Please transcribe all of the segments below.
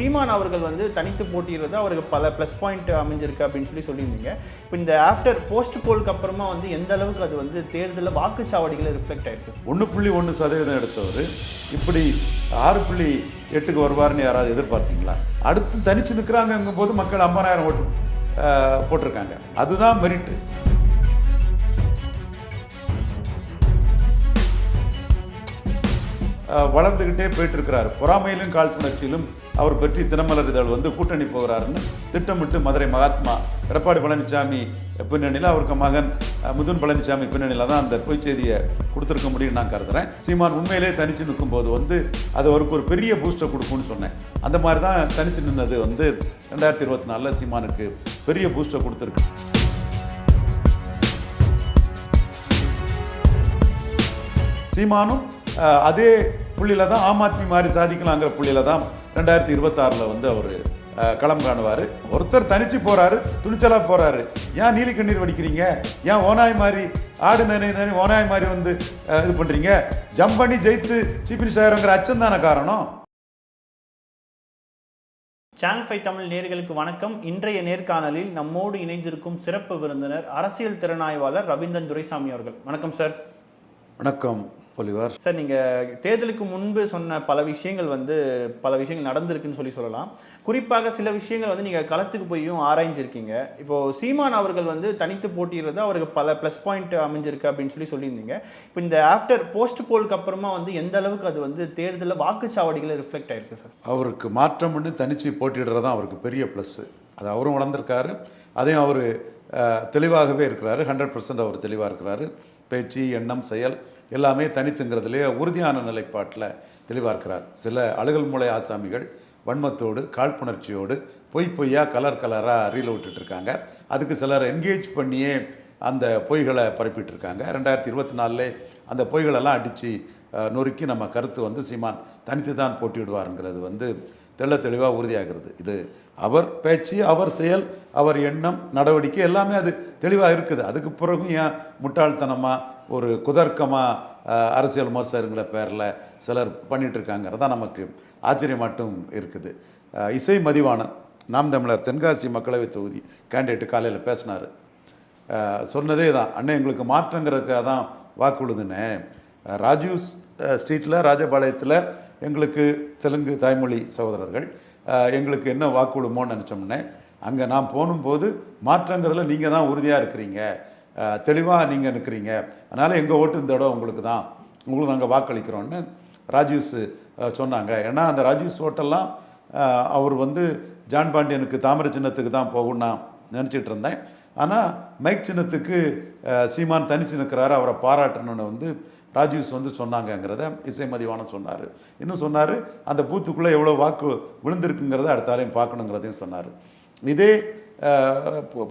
சீமான் அவர்கள் வந்து தனித்து போட்டியிடுறது அவருக்கு பல ப்ளஸ் பாயிண்ட் அமைஞ்சிருக்கு அப்படின்னு சொல்லி சொல்லியிருந்தீங்க. இப்போ இந்த ஆஃப்டர் போஸ்ட் போலுக்கு அப்புறமா வந்து எந்த அளவுக்கு அது வந்து தேர்தலில் வாக்குச்சாவடிகளை ரிஃப்ளெக்ட் ஆயிருக்கு? ஒன்று புள்ளி ஒன்று சதவீதம் எடுத்தவர். இப்படி ஆறு புள்ளி எட்டுக்கு வருவார்னு யாராவது எதிர்பார்த்தீங்களா? அடுத்து தனிச்சு நிற்கிறாங்கங்கும் போது மக்கள் ஐம்பதாயிரம் ஓட்டு போட்டிருக்காங்க. அதுதான் மெரிட்டு வளர்ந்துக்கிட்டே போயிட்டுருக்கிறார். பொறாமையிலும் காழ்ப்புணர்ச்சியிலும் அவர் பற்றி தினமலர் இதழ் வந்து கூட்டணி போகிறாருன்னு திட்டமிட்டு மதுரை மகாத்மா எடப்பாடி பழனிசாமி பின்னணியில் அவருக்கு மகன் முதுன் பழனிசாமி பின்னணியில் தான் அந்த பொய்ச் செய்தியை கொடுத்துருக்க முடியும்னு நான் கருதுறேன். சீமான் உண்மையிலே தனிச்சு நிற்கும்போது வந்து அது அவருக்கு ஒரு பெரிய பூஸ்டை கொடுக்கும்னு சொன்னேன். அந்த மாதிரி தான் தனிச்சு நின்னது வந்து ரெண்டாயிரத்தி இருபத்தி நாலில் சீமானுக்கு பெரிய பூஸ்டை கொடுத்துருக்கு. சீமானும் அதே புள்ளியில தான் ஆம் ஆத்மி மாதிரி சாதிக்கலாங்கிற புள்ளியில தான் ரெண்டாயிரத்தி இருபத்தாறில் வந்து அவர் களம் காணுவார். ஒருத்தர் தனிச்சு போறாரு துணிச்சலா போறாரு. ஏன் நீலி கண்ணீர் வடிக்கிறீங்க? ஏன் ஓனாய் மாதிரி ஆடு நனி நனி ஓனாய் மாதிரி வந்து இது பண்றீங்க? ஜம்ப் பண்ணி ஜெயித்து சீஃப் மினிஸ்டர் ஆகிறோங்கிற அச்சம் தானே காரணம்? சேனல் ஃபைவ் தமிழ் நேர்களுக்கு வணக்கம். இன்றைய நேர்காணலில் நம்மோடு இணைந்திருக்கும் சிறப்பு விருந்தினர் அரசியல் திறனாய்வாளர் ரவீந்திரன் துரைசாமி அவர்கள். வணக்கம் சார் வணக்கம். பொலிவார். சார் நீங்கள் தேர்தலுக்கு முன்பு சொன்ன பல விஷயங்கள் வந்து பல விஷயங்கள் நடந்திருக்குன்னு சொல்லி சொல்லலாம். குறிப்பாக சில விஷயங்கள் வந்து நீங்கள் களத்துக்கு போயும் ஆராய்ஞ்சிருக்கீங்க. இப்போ சீமான் அவர்கள் வந்து தனித்து போட்டியிடுறது அவருக்கு பல ப்ளஸ் பாயிண்ட் அமைஞ்சிருக்கு அப்படின்னு சொல்லி சொல்லியிருந்தீங்க. இப்போ இந்த ஆஃப்டர் போஸ்ட் போலுக்கு அப்புறமா வந்து எந்த அளவுக்கு அது வந்து தேர்தலில் வாக்குச்சாவடிகளை ரிஃப்ளெக்ட் ஆயிருக்கு சார்? அவருக்கு மாற்றம் பண்ணி தனிச்சு போட்டியிடுறது தான் அவருக்கு பெரிய ப்ளஸ்ஸு அது அவரும் வளர்ந்துருக்காரு. அதையும் அவர் தெளிவாகவே இருக்கிறாரு. ஹண்ட்ரட் பர்சன்ட் அவர் தெளிவாக இருக்கிறாரு. பேச்சு எண்ணம் செயல் எல்லாமே தனித்துங்கிறதுலே உறுதியான நிலைப்பாட்டில் தெளிவாக இருக்கிறார் சில அழுகல் மூளை ஆசாமிகள் வன்மத்தோடு காழ்ப்புணர்ச்சியோடு பொய் பொய்யாக கலர் கலராக ரீல் விட்டுட்ருக்காங்க. அதுக்கு சிலர் என்கேஜ் பண்ணியே அந்த பொய்களை பரப்பிட்டுருக்காங்க ரெண்டாயிரத்தி இருபத்தி நாலுலே அந்த பொய்களெல்லாம் அடித்து நொறுக்கி நம்ம கருத்து வந்து சீமான் தனித்து தான் போட்டிவிடுவாருங்கிறது வந்து தெள்ள தெளிவாக உறுதியாகிறது. இது அவர் பேச்சு அவர் செயல் அவர் எண்ணம் நடவடிக்கை எல்லாமே அது தெளிவாக இருக்குது. அதுக்கு பிறகும் ஏன் முட்டாள்தனமாக ஒரு குதர்க்கமாக அரசியல் மோசருங்கிற பேரில் சிலர் பண்ணிட்டு தான் நமக்கு ஆச்சரியமாட்டும் இருக்குது. இசை மதிவாணன் நாம் தமிழர் தென்காசி மக்களவைத் தொகுதி கேண்டிடேட்டு காலையில் பேசினார். சொன்னதே தான் அண்ணன் எங்களுக்கு மாற்றங்கிறதுக்காக தான் வாக்குழுதுனே ராஜீவ் ஸ்ட்ரீட்டில் ராஜபாளையத்தில் எங்களுக்கு தெலுங்கு தாய்மொழி சகோதரர்கள். எங்களுக்கு என்ன வாக்குழுமோன்னு நினச்சோம்னே அங்கே நான் போகும்போது மாற்றங்கிறதுல நீங்கள் தான் உறுதியாக இருக்கிறீங்க. தெளிவாக நீங்கள் நிற்கிறீங்க அதனால் எங்கள் ஓட்டு இந்த இடம் உங்களுக்கு தான். உங்களுக்கு நாங்கள் வாக்களிக்கிறோன்னு ராஜீவ்ஸ் சொன்னாங்க. ஏன்னா அந்த ராஜீவ்ஸ் ஓட்டெல்லாம் அவர் வந்து ஜான் பாண்டியனுக்கு தாமரை சின்னத்துக்கு தான் போகும்னு நான் நினச்சிட்டு இருந்தேன். ஆனால் மைக் சின்னத்துக்கு சீமான் தனிச்சு நிற்கிறாரு அவரை பாராட்டணும்னு வந்து ராஜீவ்ஸ் வந்து சொன்னாங்கங்கிறத இசை மதிவானம் சொன்னார். இன்னும் சொன்னார் அந்த பூத்துக்குள்ளே எவ்வளோ வாக்கு விழுந்திருக்குங்கிறத அடுத்தாலையும் பார்க்கணுங்கிறதையும் சொன்னார். இதே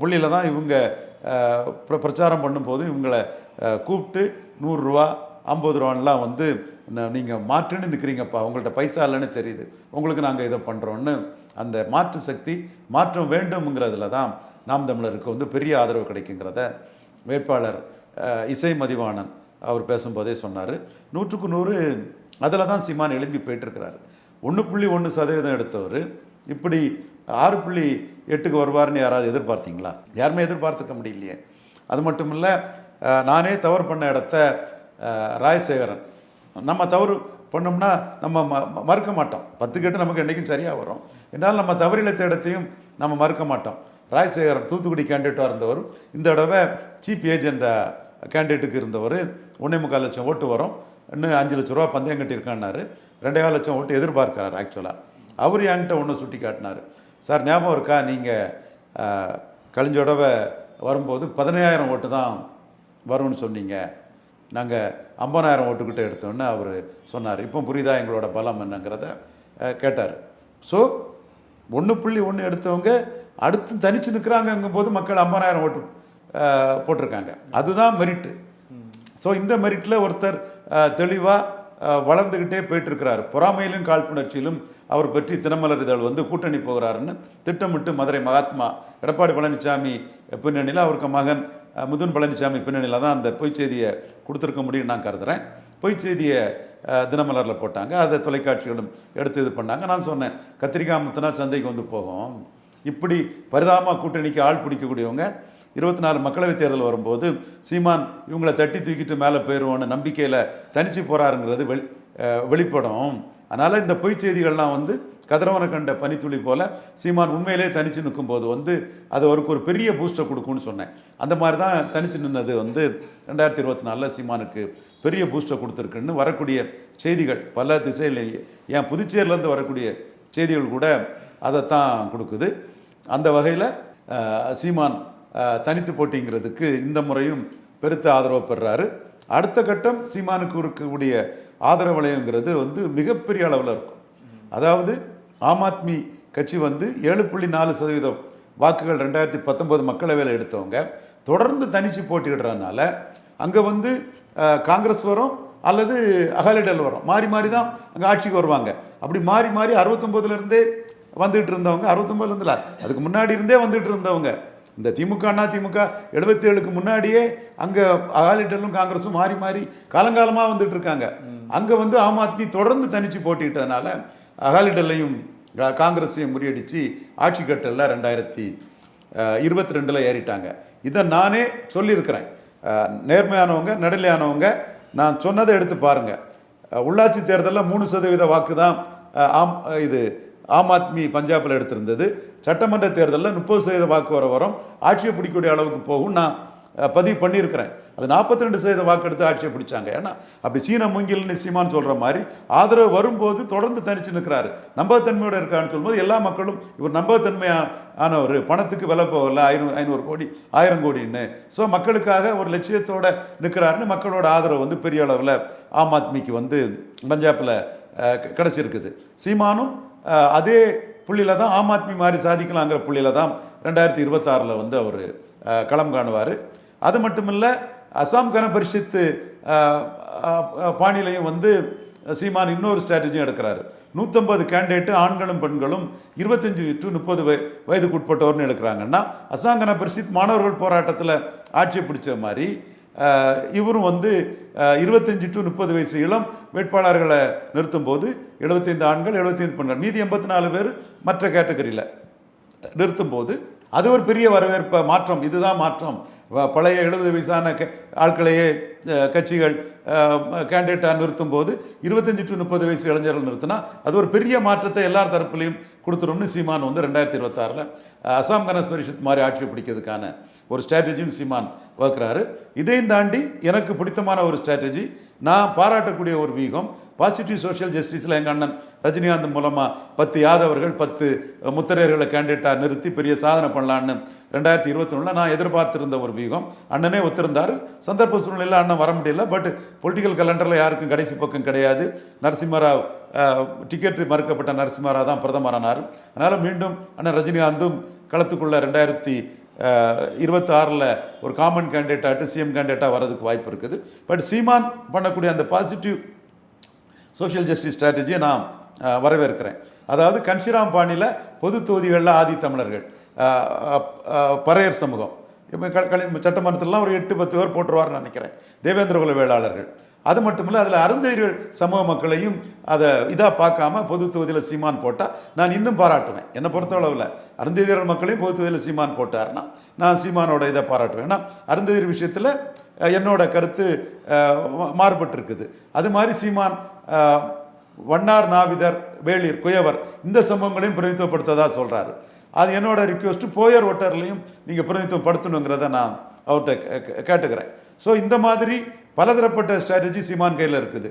புள்ளியில் தான் இவங்க பிரச்சாரம் பண்ணும்போது இவங்களை கூப்பிட்டு நூறுரூவா ஐம்பது ரூபான்லாம் வந்து நீங்கள் மாற்றுன்னு நிற்கிறீங்கப்பா உங்கள்கிட்ட பைசா இல்லைன்னு தெரியுது. உங்களுக்கு நாங்கள் இதை பண்ணுறோன்னு அந்த மாற்று சக்தி மாற்றம் வேண்டும்ங்கிறதுல தான் நாம் தமிழருக்கு வந்து பெரிய ஆதரவு கிடைக்குங்கிறத வேட்பாளர் இசை மதிவாணன் அவர் பேசும்போதே சொன்னார். நூற்றுக்கு நூறு அதில் தான் சீமான் எழும்பி போயிட்டுருக்கிறார். ஒன்று புள்ளி ஒன்று சதவீதம் எடுத்தவர். இப்படி ஆறு புள்ளி எட்டுக்கு வருவார்னு யாராவது எதிர்பார்த்தீங்களா? யாருமே எதிர்பார்த்துக்க முடியலையே. அது மட்டும் இல்லை நானே தவறு பண்ண இடத்த ராஜசேகரன் நம்ம தவறு பண்ணோம்னா நம்ம ம- மறுக்க மாட்டோம். பத்து கேட்டு நமக்கு என்றைக்கும் சரியாக வரும். என்னால் நம்ம தவறிழைத்த இடத்தையும் நம்ம மறுக்க மாட்டோம். ராஜசேகரன் தூத்துக்குடி கேண்டிடேட்டாக இருந்தவர் இந்த தடவை சீப் ஏஜென்ட் கேண்டிடேட்டுக்கு இருந்தவர் ஒன்றே முக்கால் லட்சம் ஓட்டு வரும். இன்னும் அஞ்சு லட்ச ரூபா பந்தயம் கட்டியிருக்கான்னாரு. ரெண்டே கால் லட்சம் ஓட்டு எதிர்பார்க்கிறார் ஆக்சுவலாக அவர் என்கிட்ட ஒன்று சுட்டி காட்டினார் சார் ஞாபகம் இருக்கா? நீங்கள் கழிஞ்ச தடவை வரும்போது பதினையாயிரம் ஓட்டு தான் வரும்னு சொன்னீங்க. நாங்கள் ஐம்பதாயிரம் ஓட்டுக்கிட்ட எடுத்தோன்னு அவர் சொன்னார். இப்போ புரியுதா எங்களோட பலம் என்னங்கிறத கேட்டார். ஸோ ஒன்று புள்ளி ஒன்று எடுத்தவங்க அடுத்து தனித்து நிற்கிறாங்கங்கும் போது மக்கள் ஐம்பதாயிரம் ஓட்டு போட்டிருக்காங்க. அதுதான் மெரிட்டு ஸோ இந்த மெரிட்டில் ஒருத்தர் தெளிவாக வளர்ந்துக்கிட்டே போயிட்டுருக்கிறார். பொறாமையிலும் காழ்ப்புணர்ச்சியிலும் அவர் பற்றி தினமலர் இதழ் வந்து கூட்டணி போகிறாருன்னு திட்டமிட்டு மதுரை மகாத்மா எடப்பாடி பழனிசாமி பின்னணியில் அவருக்கு மகன் முதுன் பழனிசாமி பின்னணியில் தான் அந்த பொய்ச் செய்தியை கொடுத்துருக்க முடியும்னு நான் கருதுகிறேன் பொய்ச் செய்தியை தினமலரில் போட்டாங்க. அதை தொலைக்காட்சிகளும் எடுத்து இது பண்ணாங்க. நான் சொன்னேன் கத்திரிக்காய் முத்தினா சந்தைக்கு வந்து போகும். இப்படி பரிதாபமாக கூட்டணிக்கு ஆள் பிடிக்கக்கூடியவங்க இருபத்தி நாலு மக்களவைத் தேர்தல் வரும்போது சீமான் இவங்களை தட்டி தூக்கிட்டு மேலே போயிடுவோன்னு நம்பிக்கையில் தனிச்சு போகிறாருங்கிறது வெளி வெளிப்படும். அதனால் இந்த பொய் செய்திகள்லாம் வந்து கதிரவனை கண்ட பனித்துளி போல சீமான் உண்மையிலே தனிச்சு நிற்கும்போது வந்து அது அவருக்கு ஒரு பெரிய பூஸ்டர் கொடுக்கும்னு சொன்னேன். அந்த மாதிரி தான் தனித்து நின்னது வந்து ரெண்டாயிரத்தி இருபத்தி நாலில் சீமானுக்கு பெரிய பூஸ்டர் கொடுத்துருக்குன்னு வரக்கூடிய செய்திகள் பல திசையில் ஏன் புதுச்சேரியிலேருந்து வரக்கூடிய செய்திகள் கூட அதைத்தான் கொடுக்குது. அந்த வகையில் சீமான் தனித்து போட்டிங்கிறதுக்கு இந்த முறையும் பெருத்த ஆதரவு பெறாரு. அடுத்த கட்டம் சீமானுக்கு இருக்கக்கூடிய ஆதரவு வந்து மிகப்பெரிய அளவில் இருக்கும். அதாவது ஆம் ஆத்மி கட்சி வந்து ஏழு புள்ளி நாலு சதவீதம் வாக்குகள் ரெண்டாயிரத்தி பத்தொம்போது மக்களவையில் எடுத்தவங்க. தொடர்ந்து தனிச்சு போட்டியிடுறதுனால அங்கே வந்து காங்கிரஸ் வரும் அல்லது அகலிடல் வரும். மாறி மாறி தான் அங்கே ஆட்சிக்கு வருவாங்க. அப்படி மாறி மாறி அறுபத்தொம்போதுலேருந்தே வந்துகிட்டு இருந்தவங்க. அறுபத்தொம்போதுலேருந்துல அதுக்கு முன்னாடி இருந்தே வந்துகிட்டு இருந்தவங்க. இந்த திமுக அண்ணா திமுக எழுபத்தி ஏழுக்கு முன்னாடியே அங்கே அகாலிடலும் காங்கிரஸும் மாறி மாறி காலங்காலமாக வந்துட்டு இருக்காங்க. அங்கே வந்து ஆம் ஆத்மி தொடர்ந்து தனித்து போட்டிட்டதுனால அகாலிடலையும் காங்கிரஸையும் முறியடித்து ஆட்சி கட்டலில் ரெண்டாயிரத்தி இருபத்தி ரெண்டில் ஏறிட்டாங்க. இதை நானே சொல்லியிருக்கிறேன். நேர்மையானவங்க நடுநிலையானவங்க நான் சொன்னதை எடுத்து பாருங்கள் உள்ளாட்சி தேர்தலில் மூணு சதவீத வாக்கு தான் ஆம் இது ஆம் ஆத்மி பஞ்சாபில் எடுத்திருந்தது. சட்டமன்ற தேர்தலில் முப்பது சதவீத வாக்கு வர வரும் ஆட்சியை பிடிக்கக்கூடிய அளவுக்கு போகும் நான் பதிவு பண்ணியிருக்கிறேன். அது 42% ரெண்டு சதவீத வாக்கு எடுத்து ஆட்சியை பிடிச்சாங்க. ஏன்னா அப்படி சீன மூங்கில் நிச்சயமானு சொல்கிற மாதிரி ஆதரவு வரும்போது தொடர்ந்து தனிச்சு நிற்கிறாரு நம்பகத்தன்மையோடு இருக்கான்னு சொல்லும்போது எல்லா மக்களும் இவர் நம்பகத்தன்மையான ஒரு பணத்துக்கு விலை போகல ஐநூறு ஐநூறு கோடி ஆயிரம் கோடின்னு. ஸோ மக்களுக்காக ஒரு லட்சியத்தோடு நிற்கிறாருன்னு மக்களோட ஆதரவு வந்து பெரிய அளவில் ஆம் ஆத்மிக்கு வந்து பஞ்சாபில் கிடச்சிருக்குது. சீமானும் அதே புள்ளியில் தான் ஆம் ஆத்மி மாதிரி சாதிக்கலாங்கிற புள்ளியில் தான் ரெண்டாயிரத்தி இருபத்தாறில் வந்து அவர் களம் காணுவார். அது மட்டும் இல்லை அசாம் கன பரிஷத்து பாணியிலையும் வந்து சீமான் இன்னொரு ஸ்ட்ராட்டஜியும் எடுக்கிறாரு. நூற்றம்பது கேண்டிடேட்டு ஆண்களும் பெண்களும் இருபத்தஞ்சி டு முப்பது வய வயதுக்குட்பட்டோர்னு எடுக்கிறாங்கன்னா அசாங்கன பரிசித் மாணவர்கள் போராட்டத்தில் ஆட்சியை பிடிச்ச மாதிரி இவரும் வந்து இருபத்தஞ்சி இருபத்தஞ்சு டு முப்பது வயசு இளம் வேட்பாளர்களை நிறுத்தும் போது எழுபத்தைந்து ஆண்கள் எழுபத்தைந்து பெண்கள் மீதி எண்பத்தி நாலு பேர் மற்ற கேட்டகரியில் நிறுத்தும்போது அது ஒரு பெரிய வரவேற்ப மாற்றம் இதுதான் மாற்றம் பழைய எழுபது வயசான க- ஆட்களையே கட்சிகள் கேண்டிடேட்டாக நிறுத்தும் போது இருபத்தஞ்சு டு முப்பது வயசு இளைஞர்கள் நிறுத்தினா அது ஒரு பெரிய மாற்றத்தை எல்லார் தரப்புலையும் கொடுத்துரும்னு சீமான் வந்து ரெண்டாயிரத்தி இருபத்தாறில் அசாம் கணேஷ் பரிஷத் மாதிரி ஆட்சி பிடிக்கிறதுக்கான ஒரு ஸ்ட்ராட்டஜியும் சீமான் வகுக்கிறாரு. இதையும் தாண்டி எனக்கு பிடித்தமான ஒரு ஸ்ட்ராட்டஜி நான் பாராட்டக்கூடிய ஒரு வீகம் பாசிட்டிவ் சோஷியல் ஜஸ்டிஸில் எங்கள் அண்ணன் ரஜினிகாந்த் மூலமாக பத்து யாதவர்கள் பத்து முத்திரையர்களை கேண்டிடேட்டாக நிறுத்தி பெரிய சாதனை பண்ணலான்னு ரெண்டாயிரத்தி இருபத்தி நான் எதிர்பார்த்திருந்த ஒரு வியூகம். அண்ணனே ஒத்திருந்தார். சந்தர்ப்ப சூழ்நிலையில் அண்ணன் வர முடியல. பட் பொலிட்டிக்கல் கலண்டரில் யாருக்கும் கடைசி பக்கம் கிடையாது. நரசிம்மராவ் டிக்கெட் மறுக்கப்பட்ட நரசிம்மராவ் தான் பிரதமரானார். அதனால் மீண்டும் அண்ணன் ரஜினிகாந்தும் களத்துக்குள்ளே ரெண்டாயிரத்தி இருபத்தி ஆறில் ஒரு காமன் கேண்டிடேட்டாக சிஎம் கேண்டிடேட்டாக வர்றதுக்கு வாய்ப்பு இருக்குது. பட் சீமான் பண்ணக்கூடிய அந்த பாசிட்டிவ் சோஷியல் ஜஸ்டிஸ் ஸ்ட்ராட்டஜியை நான் வரவேற்கிறேன். அதாவது கன்சிராம் பாணியில் பொது தொகுதிகளில் ஆதி தமிழர்கள் பறையர் சமூகம். இப்போ சட்டமன்றத்திலலாம் ஒரு எட்டு பத்து பேர் போட்டுருவார்னு நினைக்கிறேன். தேவேந்திர குல வேளாளர்கள். அது மட்டும் இல்லை அதில் அருந்ததியர்கள் சமூக மக்களையும் அதை இதாக பார்க்காம பொது தொகுதியில் சீமான் போட்டால் நான் இன்னும் பாராட்டுவேன். என்னை பொறுத்தளவில் அருந்ததியர்கள் மக்களையும் பொது தொகுதியில் சீமான் போட்டார்னா நான் சீமானோட இதை பாராட்டுவேன். ஏன்னா அருந்ததிர் விஷயத்தில் என்னோட கருத்து மாறுபட்டிருக்குது. அது மாதிரி சீமான் வண்ணார் நாவிதர் வேளிர் குயவர் இந்த சம்பவங்களையும் பிரதித்துவப்படுத்ததா சொல்கிறாரு அது என்னோட ரிக்வெஸ்ட்டு போயர் ஒட்டர்லையும் நீங்கள் பிரதித்துவப்படுத்தணுங்கிறத நான் அவர்கிட்ட கே- கேட்டுக்கிறேன். ஸோ இந்த மாதிரி பலதரப்பட்ட ஸ்ட்ராட்டஜி சீமான் கையில் இருக்குது.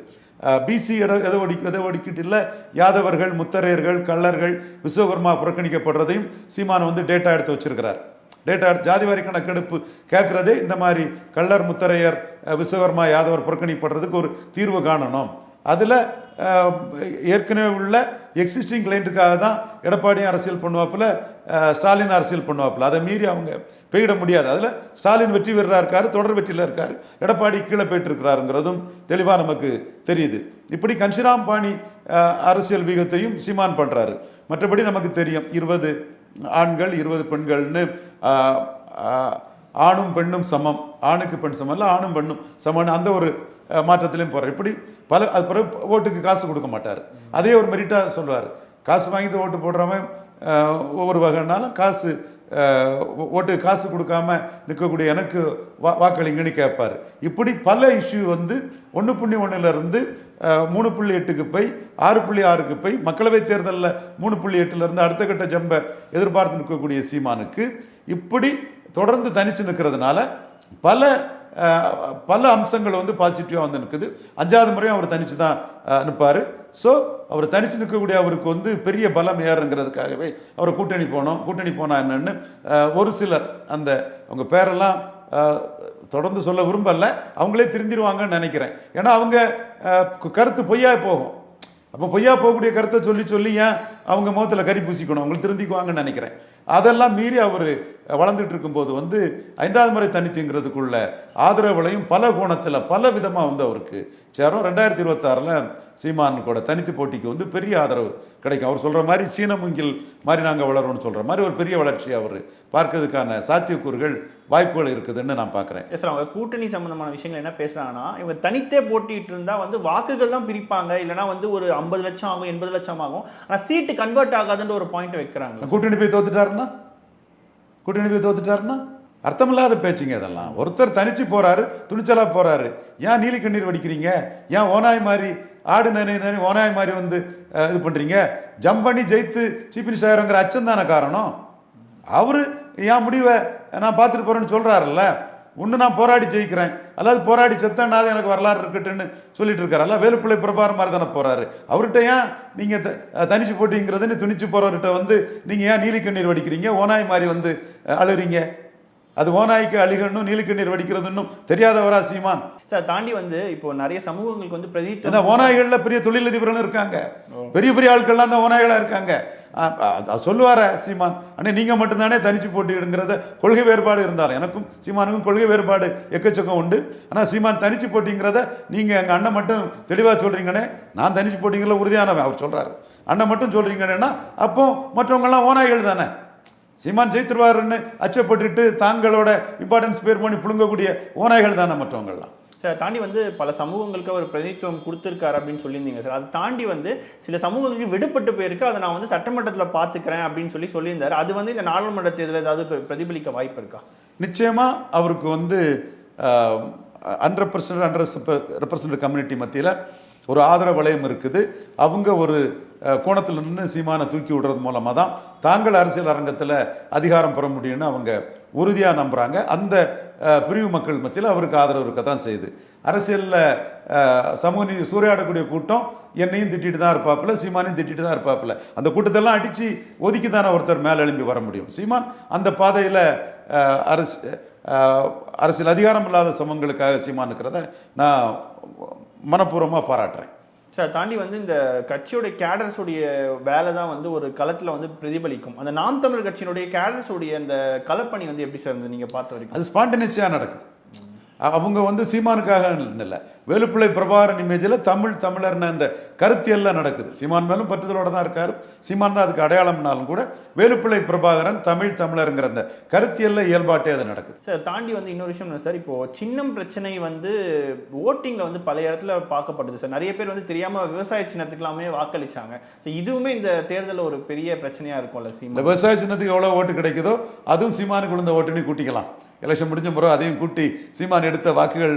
பிசி இட எதை ஒடி எதை ஒடிக்கிட்டு இல்லை யாதவர்கள் முத்தரையர்கள் கள்ளர்கள் விஸ்வகர்மா புறக்கணிக்கப்படுறதையும் சீமான் வந்து டேட்டா எடுத்து வச்சிருக்கிறார். டேட்டா ஜாதிவாரி கணக்கெடுப்பு கேட்குறதே இந்த மாதிரி கள்ளர் முத்தரையர் விஸ்வகர்மா யாதவர் புறக்கணிக்கப்படுறதுக்கு ஒரு தீர்வு காணணும். அதில் ஏற்கனவே உள்ள எக்ஸிஸ்டிங் கிளைண்ட்டுக்காக தான் எடப்பாடியும் அரசியல் பண்ணுவாப்புல ஸ்டாலின் அரசியல் பண்ணுவாப்புல. அதை மீறி அவங்க போயிட முடியாது. அதில் ஸ்டாலின் வெற்றி பெறா இருக்கார் தொடர் வெற்றியில் இருக்கார். எடப்பாடி கீழே போயிட்டு இருக்கிறாருங்கிறதும் தெளிவாக நமக்கு தெரியுது. இப்படி கன்சிராம் பாணி அரசியல் வீகத்தையும் சீமான் பண்ணுறாரு மற்றபடி நமக்கு தெரியும் இருபது ஆண்கள் இருபது பெண்கள்னு ஆணும் பெண்ணும் சமம். ஆணுக்கு பெண் சமம் இல்லை ஆணும் பெண்ணும் சமம்னு அந்த ஒரு மாற்றத்திலையும் போகிறார் இப்படி பல அது பிறகு ஓட்டுக்கு காசு கொடுக்க மாட்டார். அதே ஒரு மெரிட்டாக சொல்லுவார் காசு வாங்கிட்டு ஓட்டு போடுறவன் ஒவ்வொரு வகைனாலும் காசு ஓட்டு காசு கொடுக்காம நிற்கக்கூடிய எனக்கு வா வாக்களிங்கன்னு கேட்பார். இப்படி பல இஷ்யூ வந்து ஒன்று புள்ளி ஒன்றுலேருந்து மூணு புள்ளி எட்டுக்கு போய் ஆறு புள்ளி ஆறுக்கு போய் மக்களவைத் தேர்தலில் மூணு புள்ளி எட்டுலேருந்து அடுத்த கட்ட ஜம்பை எதிர்பார்த்து நிற்கக்கூடிய சீமானுக்கு இப்படி தொடர்ந்து தனித்து நிற்கிறதுனால பல பல அம்சங்கள் வந்து பாசிட்டிவாக வந்து நிற்குது. அஞ்சாவது முறையும் அவர் தனிச்சு தான் நிற்பார். ஸோ அவர் தனிச்சு நிற்கக்கூடிய அவருக்கு வந்து பெரிய பலம் ஏறுங்கிறதுக்காகவே அவரை கூட்டணி போனோம். கூட்டணி போனால் என்னென்னு ஒரு சிலர் அந்த அவங்க பேரெல்லாம் தொடர்ந்து சொல்ல விரும்பல. அவங்களே திருந்திடுவாங்கன்னு நினைக்கிறேன். ஏன்னா அவங்க கருத்து பொய்யா போகும். அப்போ பொய்யா போகக்கூடிய கருத்தை சொல்லி சொல்லி ஏன் அவங்க முகத்தில் கறி பூசிக்கணும்? அவங்களுக்கு திருந்திக்குவாங்கன்னு நினைக்கிறேன். அதெல்லாம் மீறி அவர் வளர்ந்துட்டு இருக்கும்போது வந்து ஐந்தாவது முறை தனித்துங்கிறதுக்குள்ள ஆதரவுகளையும் பல கோணத்தில் பல விதமாக வந்து அவருக்கு சேரும். ரெண்டாயிரத்தி இருபத்தாறில் சீமான் கூட தனித்து போட்டிக்கு வந்து பெரிய ஆதரவு கிடைக்கும். அவர் சொல்கிற மாதிரி சீன முங்கில் மாதிரி நாங்கள் வளரோம்னு சொல்கிற மாதிரி ஒரு பெரிய வளர்ச்சி அவர் பார்க்கறதுக்கான சாத்தியக்கூறுகள் வாய்ப்புகள் இருக்குதுன்னு நான் பார்க்குறேன். எஸ் அவங்க கூட்டணி சம்பந்தமான விஷயங்கள் என்ன பேசுறாங்கன்னா இவங்க தனித்தே போட்டிட்டு இருந்தா வந்து வாக்குகள் தான் பிரிப்பாங்க. இல்லைனா வந்து ஒரு ஐம்பது லட்சம் ஆகும் எண்பது லட்சம் ஆகும். ஆனா சீட்டு கன்வெர்ட் ஆகாதுன்ற ஒரு பாயிண்ட் வைக்கிறாங்க. கூட்டணி போய் தோத்துட்டாருன்னா? கூட்டணி போய் தோத்துட்டாருன்னா அர்த்தமில்லாத பேச்சுங்க இதெல்லாம். ஒருத்தர் தனிச்சு போறாரு துணிச்சலாக போறாரு. ஏன் நீலி கண்ணீர் வடிக்கிறீங்க? ஏன் ஓனாய் மாதிரி ஆடு நனி நனி ஓனாய் மாதிரி வந்து இது பண்றீங்க? ஜம்ப் பண்ணி ஜெயித்து சீஃப் மினிஸ்டர் ஆகிறங்கிற அச்சம் தானே காரணம்? அவரு என் முடிவை நான் பார்த்துட்டு போறேன்னு சொல்றாருல்ல? ஒன்று நான் போராடி ஜெயிக்கிறேன். அதாவது போராடி செத்தனாவது எனக்கு வரலாறு இருக்கட்டுன்னு சொல்லிட்டு இருக்காரு. அல்ல வேலுப்பிள்ளை பிரபாரம் மாதிரி தானே போறாரு. அவர்கிட்ட ஏன் நீங்க த- தனிச்சு போட்டிங்கிறதுன்னு துணிச்சு போறவர்கிட்ட வந்து நீங்க ஏன் நீலி கண்ணீர் வடிக்கிறீங்க? ஓனாய் மாதிரி வந்து அழுறீங்க. அது ஓனாய்க்கு அழுகணும் நீலி கண்ணீர் வடிக்கிறதுன்னும் தெரியாதவரா சீமான்? சார் தாண்டி வந்து இப்போ நிறைய சமூகங்களுக்கு வந்து இந்த பிரதித்துவம் ஓநாய்களில் பெரிய தொழிலதிபர்களும் இருக்காங்க. பெரிய பெரிய ஆட்கள்லாம் அந்த ஓநாய்களாக இருக்காங்க. சொல்லுவார சீமான் அண்ணே நீங்கள் மட்டும்தானே தனிச்சு போட்டிடுங்கிறத கொள்கை வேறுபாடு இருந்தாலும் எனக்கும் சீமானுக்கும் கொள்கை வேறுபாடு எக்கச்சக்கம் உண்டு. ஆனால் சீமான் தனிச்சு போட்டிங்கிறத நீங்கள் எங்கள் அண்ணன் மட்டும் தெளிவாக சொல்கிறீங்கண்ணே நான் தனிச்சு போட்டிங்கிறத உறுதியானவன் அவர் சொல்கிறாரு அண்ணன் மட்டும் சொல்கிறீங்கண்ணேன்னா அப்போ மற்றவங்கெல்லாம் ஓநாய்கள் தானே. சீமான் ஜெயித்துருவாருன்னு அச்சப்பட்டுட்டு தாங்களோட இம்பார்ட்டன்ஸ் பேர் பண்ணி புழுங்கக்கூடிய ஓநாய்கள் தானே மற்றவங்கள்லாம் சார் தாண்டி வந்து பல சமூகங்களுக்கு அவர் பிரதித்துவம் கொடுத்துருக்காரு அப்படின்னு சொல்லியிருந்தீங்க சார். அதை தாண்டி வந்து சில சமூகங்களுக்கு விடுபட்டு போயிருக்கு. அதை நான் வந்து சட்டமன்றத்தில் பார்த்துக்கிறேன் அப்படின்னு சொல்லி சொல்லியிருந்தாரு. அது வந்து இந்த நாடாளுமன்ற தேர்தலில் ஏதாவது பிரதிபலிக்க வாய்ப்பு இருக்கா? நிச்சயமாக அவருக்கு வந்து hundred under hundred represent community மத்தியில் ஒரு ஆதரவு வளையம் இருக்குது. அவங்க ஒரு கோணத்தில் நின்று சீமானை தூக்கி விடுறது மூலமாக தான் தாங்கள் அரசியல் அரங்கத்தில் அதிகாரம் பெற முடியும்னு அவங்க உறுதியாக நம்புகிறாங்க அந்த பிரிவு மக்கள் மத்தியில் அவருக்கு ஆதரவு இருக்க தான் செய்யுது. அரசியலில் சமூக நீதி சூறையாடக்கூடிய கூட்டம் என்னையும் திட்டிட்டு தான் இருப்பாப்புல சீமானையும் திட்டிட்டு தான் இருப்பாப்புல. அந்த கூட்டத்தெல்லாம் அடித்து ஒதுக்கி தானே ஒருத்தர் மேலே எழும்பி வர முடியும். சீமான் அந்த பாதையில் அரசு அரசியல் அதிகாரம் இல்லாத சமங்களுக்காக சீமான் இருக்கிறத நான் மனப்பூர்வமாக பாராட்டுறேன். சார் தாண்டி வந்து இந்த கட்சியோடைய கேடர்ஸுடைய வேலை தான் வந்து ஒரு களத்தில் வந்து பிரதிபலிக்கும். அந்த நாம் தமிழர் கட்சியினுடைய கேடர்ஸுடைய அந்த களப்பணி வந்து எப்படி சார் நீங்கள் பார்த்த வரைக்கும்? அது ஸ்பான்டனியஸாக நடக்குது. அவங்க வந்து சீமானுக்காக இல்லை வேலுப்பிள்ளை பிரபாகரன் இமேஜில் தமிழ் தமிழர்னு அந்த கருத்தியெல்லாம் நடக்குது. சீமான் மேலும் பற்றுதலோட தான் இருக்கார். சீமான் தான் அதுக்கு அடையாளம்னாலும் கூட வேலுப்பிள்ளை பிரபாகரன் தமிழ் தமிழருங்கிற அந்த கருத்தியல்ல இயல்பாட்டே அது நடக்குது. சார் தாண்டி வந்து இன்னொரு விஷயம் சார்? இப்போ சின்னம் பிரச்சனை வந்து ஓட்டிங்கில் வந்து பல இடத்துல பார்க்கப்படுது சார். நிறைய பேர் வந்து தெரியாம விவசாய சின்னத்துக்கெல்லாமே வாக்களிச்சாங்க. So இதுவுமே இந்த தேர்தலில் ஒரு பெரிய பிரச்சனையா இருக்கும்ல இந்த சீமா விவசாய சின்னத்துக்கு எவ்வளோ ஓட்டு கிடைக்குதோ அதுவும் சீமானுக்கு விழுந்த ஓட்டுன்னு கூட்டிக்கலாம். எலெக்ஷன் முடிஞ்ச முறை அதையும் கூட்டி சீமான் எடுத்த வாக்குகள்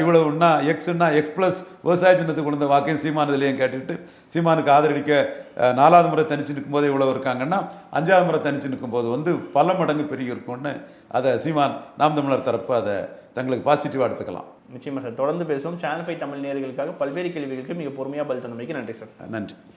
இவ்வளவுன்னா எக்ஸ்னா எக்ஸ் ப்ளஸ் விவசாய சின்னத்துக்கு விழுந்த வாக்கையும் சீமான் இதுலேயும் கேட்டுக்கிட்டு சீமானுக்கு ஆதரடிக்க அஹ், நாலாவது முறை தனிச்சு நிற்கும்போது இவ்வளோ இருக்காங்கன்னா அஞ்சாவது முறை தனிச்சு நிற்கும்போது வந்து பல மடங்கு பெருகி இருக்கும்னு அதை சீமான் நாம் தமிழர் தரப்பு அதை தங்களுக்கு பாசிட்டிவாக எடுத்துக்கலாம். நிச்சயமா சார். தொடர்ந்து பேசுவோம். சேனல் ஃபைவ் தமிழ் நேயர்களுக்காக பல்வேறு கேள்விகளுக்கு மிக பொறுமையாக பதில் தந்தமைக்கு நன்றி சார். நன்றி.